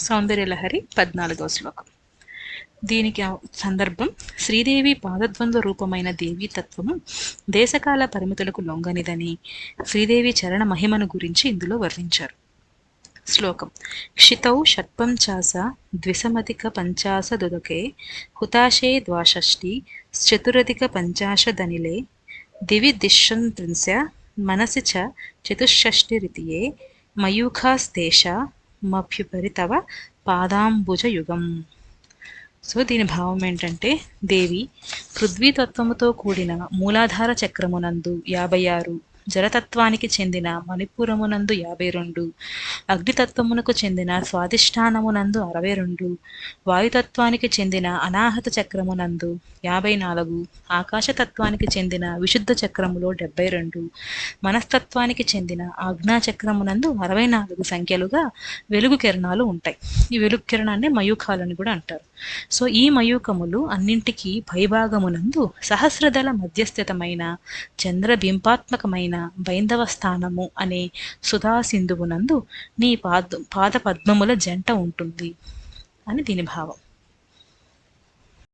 సౌందర్యలహరి పద్నాలుగవ శ్లోకం. దీనికి సందర్భం శ్రీదేవి పాదద్వంద్వ రూపమైన దేవీ తత్వము దేశకాల పరిమితులకు లొంగనిదని శ్రీదేవి చరణ మహిమను గురించి ఇందులో వర్ణించారు. శ్లోకం క్షితౌ షట్పం చాస ద్విసమధిక పంచాశదుదకే హుతాశే ద్వాషష్టి చతురధిక పంచాశదనిలే దివి దిశంత్రింశ మనసి చ చతుషష్టిరితియే మయూఖాస్తేష మభ్యుపరి తవ పాదాంబుజయుగం. సో దీని భావం ఏంటంటే దేవి పృథ్వీతత్వముతో కూడిన మూలాధార చక్రమునందు యాభై ఆరు జలతత్వానికి చెందిన మణిపురమునందు యాభై రెండు అగ్నితత్వమునకు చెందిన స్వాధిష్టానమునందు అరవై రెండు వాయుతత్వానికి చెందిన అనాహత చక్రమునందు యాభై నాలుగు ఆకాశతత్వానికి చెందిన విశుద్ధ చక్రములో డెబ్బై రెండు మనస్తత్వానికి చెందిన ఆజ్ఞాచక్రమునందు అరవై నాలుగు సంఖ్యలుగా వెలుగు కిరణాలు ఉంటాయి. ఈ వెలుగు కిరణాన్ని మయూఖాలని కూడా అంటారు. సో ఈ మయూకములు అన్నింటికీ పైభాగమునందు సహస్రదళ మధ్యస్థితమైన చంద్రబింబాత్మకమైన బైందవ స్థానము అనే సుధాసింధువునందు నీ పాద పాద పద్మముల జంట ఉంటుంది అని దీని భావం.